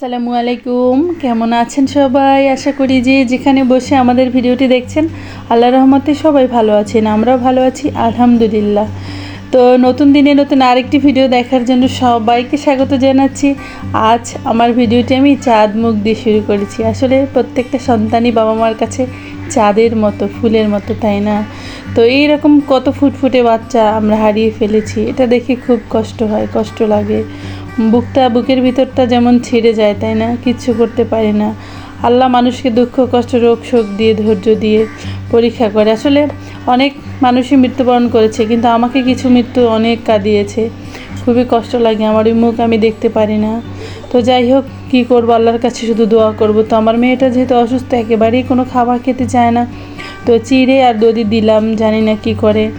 আসসালামু আলাইকুম। কেমন আছেন সবাই? আশা করি যে যেখানে বসে আমাদের ভিডিওটি দেখছেন আল্লাহ রহমতে সবাই ভালো আছেন, আমরাও ভালো আছি, আলহামদুলিল্লাহ। তো নতুন দিনে নতুন আরেকটি ভিডিও দেখার জন্য সবাইকে স্বাগত জানাচ্ছি। আজ আমার ভিডিওটি আমি চাঁদ মুখ দিয়ে শুরু করেছি। আসলে প্রত্যেকটা সন্তানই বাবা মার কাছে চাঁদের মতো, ফুলের মতো, তাই না? তো এইরকম কত ফুটফুটে বাচ্চা আমরা হারিয়ে ফেলেছি, এটা দেখে খুব কষ্ট হয়, কষ্ট লাগে। বুকটা বুকের ভিতরটা যেমন ছিঁড়ে যায়, তাই না? কিচ্ছু করতে পারি না। আল্লাহ মানুষকে দুঃখ, কষ্ট, রোগ, শোক দিয়ে, ধৈর্য দিয়ে পরীক্ষা করে। আসলে অনেক মানুষই মৃত্যুবরণ করেছে, কিন্তু আমাকে কিছু মৃত্যু অনেক কাঁদিয়েছে। খুবই কষ্ট লাগে, আমার ওই মুখ আমি দেখতে পারি না। তো যাই হোক, কী করব? আল্লাহর কাছে শুধু দোয়া করব। তো আমার মেয়েটা যেহেতু অসুস্থ, একেবারেই কোনো খাবার খেতে চায় না। তো চিড়ে আর দদি দিলাম, জানি না কি করে।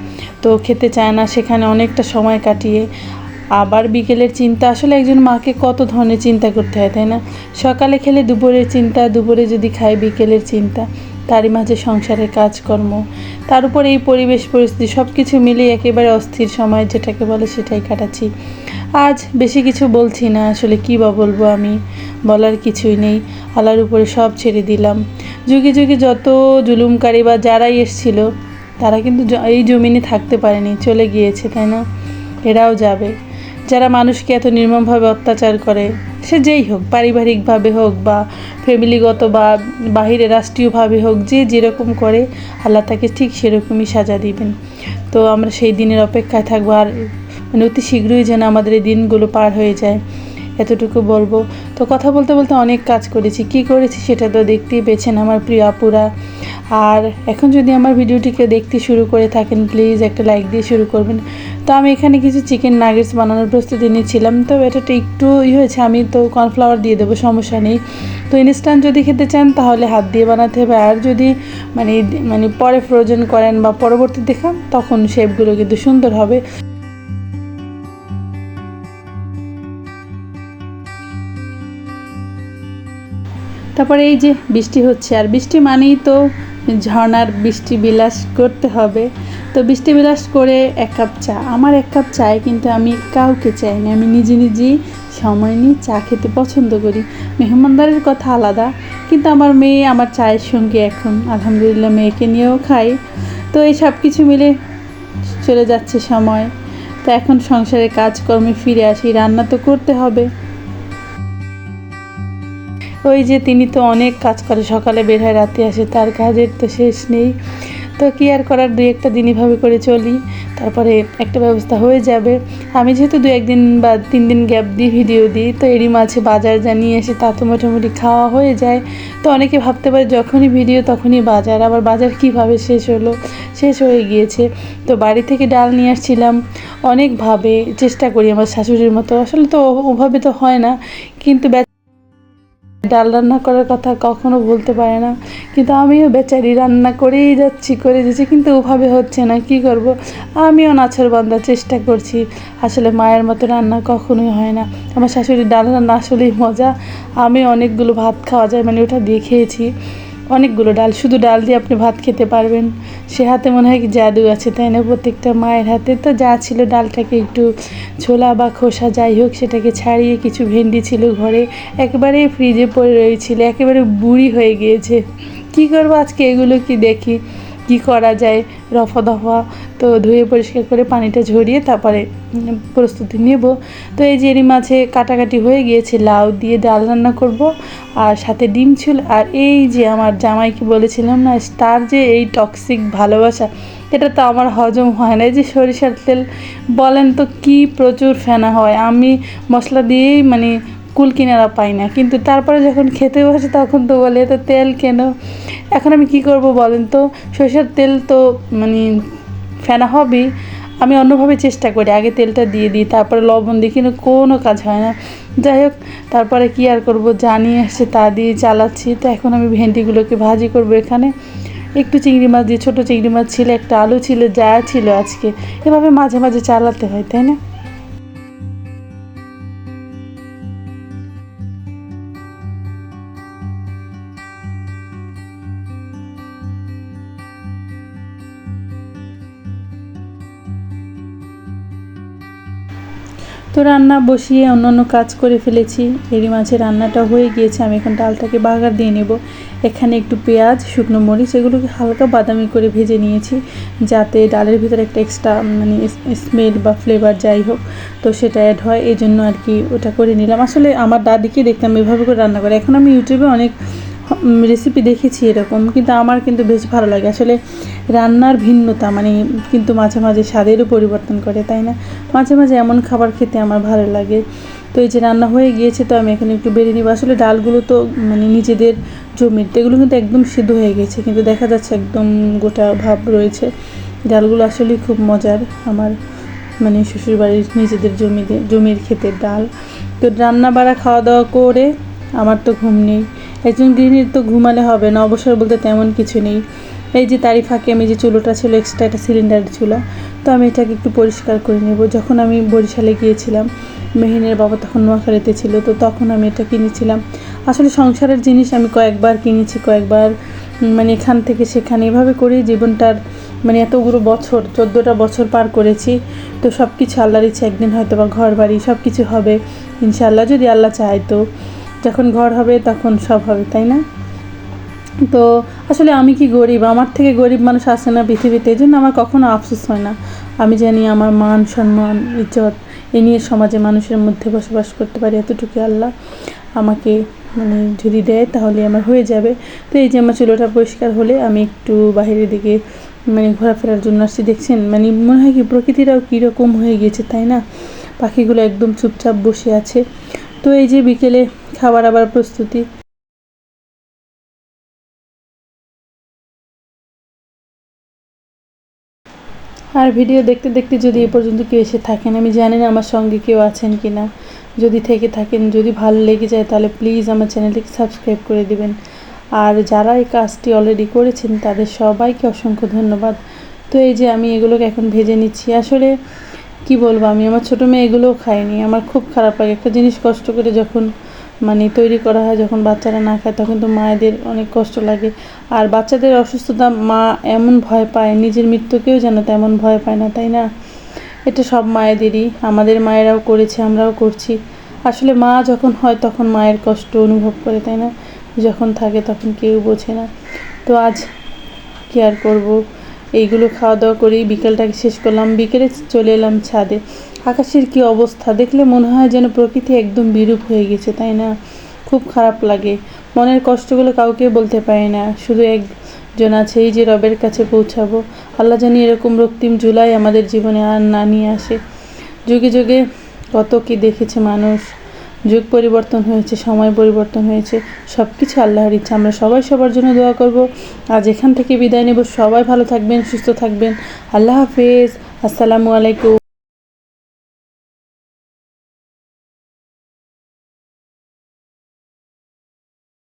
তো খেতে চায় না, সেখানে অনেকটা সময় কাটিয়ে আবার বিকেলের চিন্তা। আসলে একজন মাকে কত ধরনের চিন্তা করতে হয়, তাই না? সকালে খেলে দুপুরের চিন্তা, দুপুরে যদি খায় বিকেলের চিন্তা। তারই মাঝে সংসারের কাজকর্ম। তার উপর এই পরিবেশ, পরিস্থিতি সব কিছু মিলিয়ে একেবারে অস্থির সময়, যেটাকে বলে সেটাই কাটাচ্ছি। আজ বেশি কিছু বলছি না, আসলে কী বা বলব আমি? বলার কিছুই নেই। আলার উপরে সব ছেড়ে দিলাম। যুগে যুগে যত জুলুমকারী বা যারাই এসছিল, তারা কিন্তু এই জমিনে থাকতে পারেনি, চলে গিয়েছে, তাই না? এরাও যাবে। যারা মানুষকে এত নির্মমভাবে অত্যাচার করে, সে যেই হোক, পারিবারিকভাবে হোক বা ফ্যামিলিগত বা বাহিরে রাষ্ট্রীয়ভাবে হোক, যে যেরকম করে, আল্লাহ তাকে ঠিক সেরকমই সাজা দিবেন। তো আমরা সেই দিনের অপেক্ষায় থাকব আর মানে অতি শীঘ্রই যেন আমাদের এই দিনগুলো পার হয়ে যায়, এতটুকু বলব। তো কথা বলতে বলতে অনেক কাজ করেছি। কি করেছি সেটা তো দেখতেই পেয়েছেন আমার প্রিয় আপুরা। আর এখন যদি আমার ভিডিওটিকে দেখতে শুরু করে থাকেন প্লিজ একটা লাইক দিয়ে শুরু করবেন। তো আমি এখানে কিছু চিকেন নাগেটস বানানোর প্রস্তুতি নিচ্ছিলাম। তো এটাটা একটু ই হয়েছে, আমি তো কর্নফ্লাওয়ার দিয়ে দেবো, সমস্যা নেই। তো ইনস্ট্যান্ট যদি খেতে চান, তাহলে হাত দিয়ে বানাতে হবে। আর যদি মানে মানে পরে ফ্রোজেন করেন বা পরবর্তীতে খান, তখন শেপগুলো কিন্তু সুন্দর হবে। তারপরে এই যে বৃষ্টি হচ্ছে, আর বৃষ্টি মানেই তো ঝর্ণার বৃষ্টি বিলাস করতে হবে। তো বৃষ্টি বিলাস করে এক কাপ চা। আমার এক কাপ চায় কিন্তু আমি কাউকে চাই না। আমি নিজে নিজেই সময় নিয়ে চা খেতে পছন্দ করি। মেহমানদারের কথা আলাদা, কিন্তু আমার মেয়ে আমার চায়ের সঙ্গে এখন আলহামদুলিল্লাহ মেয়েকে নিয়েও খাই। তো এই সব কিছু মিলে চলে যাচ্ছে সময়। তো এখন সংসারের কাজকর্মে ফিরে আসি, রান্না তো করতে হবে। ওই যে তিনি তো অনেক কাজ করে, সকালে বের হয়, রাতে আসে, তার কাজের তো শেষ নেই। তো কি আর করার, দুই একটা দিন এভাবে করে চলি, তারপরে একটা ব্যবস্থা হয়ে যাবে। আমি যেহেতু দু একদিন বা তিন দিন গ্যাপ দিয়ে ভিডিও দিই, তো এরই মাঝে বাজার জানিয়ে এসে তা তো মোটামুটি খাওয়া হয়ে যায়। তো অনেকে ভাবতে পারে যখনই ভিডিও তখনই বাজার, আবার বাজার কীভাবে শেষ হলো? শেষ হয়ে গিয়েছে। তো বাড়ি থেকে ডাল নিয়ে আসছিলাম। অনেকভাবে চেষ্টা করি আমার শাশুড়ির মতো। আসলে তো ওভাবে তো হয় না, কিন্তু ডাল রান্না করার কথা কখনো বলতে পারে না। কিন্তু আমিও বেচারি রান্না করেই যাচ্ছি, করে যাচ্ছি, কিন্তু ওভাবে হচ্ছে না। কি করব? আমিও নাছর বান্ধার চেষ্টা করছি। আসলে মায়ের মতো রান্না কখনোই হয় না। আমার শাশুড়ির ডাল রান্না আসলেই মজা। আমি অনেকগুলো ভাত খাওয়া যায় মানে ওটা দেখেছি অনেকগুলো ডাল, শুধু ডাল দিয়ে আপনি ভাত খেতে পারবেন। সে হাতে মনে হয় কি জাদু আছে, তাই না? প্রত্যেকটা মায়ের হাতে তো যা ছিল ডালটাকে একটু ছোলা বা খোসা যাই হোক, সেটাকে ছাড়িয়ে কিছু ভেন্ডি ছিল ঘরে, একেবারে ফ্রিজে পড়ে রয়েছিল, একেবারে বুড়ি হয়ে গিয়েছে। কি করব আজকে এগুলো কি দেখি? কি করা যায়, রফা দফা তো ধুয়ে পরিষ্কার করে পানিটা ঝরিয়ে তারপরে প্রস্তুতি নেব। তো এই যে মাছে কাটাকাটি হয়ে গিয়েছে, লাউ দিয়ে ডাল রান্না করব আর সাথে ডিম ছিল আর এই যে আমার জামাইকে বলেছিলাম না, তার যে এই টক্সিক ভালোবাসা, এটা তো আমার হজম হয় না। এই যে সরিষার তেল, বলেন তো কি প্রচুর ফেনা হয়। আমি মশলা দিয়েই মানে কুল কিনারা পাই না। কিন্তু তারপরে যখন খেতে বসে তখন তো বলে তো তেল কেন? এখন আমি কি করব বলেন তো? সরিষার তেল তো মানে ফেনা হবেই। আমি অন্যভাবে চেষ্টা করি, আগে তেলটা দিয়ে দিই, তারপরে লবণ দিই, কিন্তু কোনো কাজ হয় না। যাই হোক, তারপরে কি আর করব? জানিয়ে এসে তা দিয়ে চালাচ্ছি। তো এখন আমি ভেন্ডিগুলোকে ভাজি করব এখানে। একটু চিংড়ি মাছ দিয়ে, ছোটো চিংড়ি মাছ ছিল, একটা আলু ছিল, যা ছিল আজকে। এভাবে মাঝে মাঝে চালাতে হয়, তাই না? তো রান্না বসিয়ে অন্য অন্য কাজ করে ফেলেছি। এরই মাঝে রান্নাটা হয়ে গিয়েছে, আমি এখন ডালটাকে বাগার দিয়ে নেব। এখানে একটু পেঁয়াজ, শুকনো মরিচ এগুলোকে হালকা বাদামি করে ভেজে নিয়েছি, যাতে ডালের ভিতরে একটা এক্সট্রা মানে স্মেল বা ফ্লেভার যাই হোক, তো সেটা অ্যাড হয়। এই জন্য আর কি ওটা করে নিলাম। আসলে আমার দাদিকে দেখতাম এভাবে করে রান্না করে। এখন আমি ইউটিউবে অনেক রেসিপি দেখেছি এরকম, কিন্তু আমার কিন্তু বেশ ভালো লাগে। আসলে রান্নার ভিন্নতা মানে কিন্তু মাঝে মাঝে স্বাদেরও পরিবর্তন করে, তাই না? মাঝে মাঝে এমন খাবার খেতে আমার ভালো লাগে। তো এই যে রান্না হয়ে গিয়েছে, তো আমি এখানে একটু বেরিয়ে নিব। আসলে ডালগুলো তো মানে নিজেদের জমির, এগুলো কিন্তু একদম সিদ্ধ হয়ে গেছে, কিন্তু দেখা যাচ্ছে একদম গোটা ভাব রয়েছে। ডালগুলো আসলেই খুব মজার আমার মানে শ্বশুরবাড়ির নিজেদের জমিতে, জমির ক্ষেতের ডাল। তো রান্না বাড়া খাওয়া দাওয়া করে, আমার তো ঘুম নেই। একজন গৃহিণীর তো ঘুমালে হবে না, অবসর বলতে তেমন কিছু নেই। এই যে তারই ফাঁকে আমি যে চুলোটা ছিল এক্সট্রা একটা সিলিন্ডার চুলা, তো আমি এটাকে একটু পরিষ্কার করে নেব। যখন আমি বরিশালে গিয়েছিলাম, মেহিনের বাবা তখন নোয়াখালীতে ছিল, তো তখন আমি এটা কিনেছিলাম। আসলে সংসারের জিনিস আমি কয়েকবার কিনেছি, কয়েকবার মানে এখান থেকে সেখানে। এভাবে করেই জীবনটার মানে এতগুলো বছর, চোদ্দোটা বছর পার করেছি, তো সব কিছু আল্লাহর ইচ্ছে, একদিন হয়তো বা ঘর বাড়ি সব কিছু হবে, ইনশাআল্লাহ, যদি আল্লাহ চায় তো। যখন ঘর হবে তখন সব হবে, তাই না? তো আসলে আমি কি গরিব? আমার থেকে গরিব মানুষ আসে না পৃথিবীতে, এই জন্য আমার কখনো আফসোস হয় না। আমি জানি আমার মান সম্মান, ইজ্জত, এ নিয়ে সমাজে মানুষের মধ্যে বসবাস করতে পারি এতটুকু আল্লাহ আমাকে মানে যদি দেয় তাহলে আমার হয়ে যাবে। তো এই যে আমার চুলোটা পরিষ্কার হলে আমি একটু বাইরের দিকে মানে ঘোরাফেরার জন্য আসছি, দেখছেন? মানে মনে হয় কি প্রকৃতিটাও কীরকম হয়ে গিয়েছে, তাই না? পাখিগুলো একদম চুপচাপ বসে আছে। তো এই যে বিকেলে খাবার আবার প্রস্তুতি। আর ভিডিও দেখতে দেখতে যদি এ পর্যন্ত কেউ এসে থাকেন, আমি জানি না আমার সঙ্গে কেউ আছেন কি না যদি থেকে থাকেন, যদি ভালো লেগে যায়, তাহলে প্লিজ আমার চ্যানেলটিকে সাবস্ক্রাইব করে দিবেন। আর যারা এই কাজটি অলরেডি করেছেন, তাদের সবাইকে অসংখ্য ধন্যবাদ। তো এই যে আমি এগুলোকে এখন ভেজে নিচ্ছি। আসলে কি বলব, আমি আমার ছোটো মেয়ে এগুলোও খায়নি আমার খুব খারাপ লাগে। একটা জিনিস কষ্ট করে যখন মানে তৈরি করা হয়, যখন বাচ্চারা না খায়, তখন তো মায়েদের অনেক কষ্ট লাগে। আর বাচ্চাদের অসুস্থতা মা এমন ভয় পায়, নিজের মৃত্যুকেও যেন তেমন ভয় পায় না, তাই না? এটা সব মায়েদেরই। আমাদের মায়েরাও করেছে, আমরাও করছি। আসলে মা যখন হয়, তখন মায়ের কষ্ট অনুভব করে, তাই না? যখন থাকে, তখন কেউ বোঝে না। তো আজ কি আর করব? এইগুলো খাওয়া দাওয়া করেই বিকেলটাকে শেষ করলাম। বিকেলে চলে এলাম ছাদে। আকাশের কি অবস্থা? দেখলে মনে হয় যেন প্রকৃতি একদম বিরূপ হয়ে গেছে, তাই না? খুব খারাপ লাগে। মনের কষ্টগুলো কাউকে বলতে পারি না। শুধু একজন আছে, এই যে রবের কাছে পৌঁছাবো। আল্লাহ জানি এরকম রক্তিম জুলাই আমাদের জীবনে আর না নিয়ে আসে। যুগে যুগে কত কি দেখেছে মানুষ। যুগ পরিবর্তন হয়েছে, সময় পরিবর্তন হয়েছে সব কিছু আল্লাহর ইচ্ছা। আমরা সবাই সবার জন্য দোয়া করব। আজ এখান থেকে বিদায় নেব। সবাই ভালো থাকবেন, সুস্থ থাকবেন। আল্লাহ হাফেজ। আসসালামু আলাইকুম।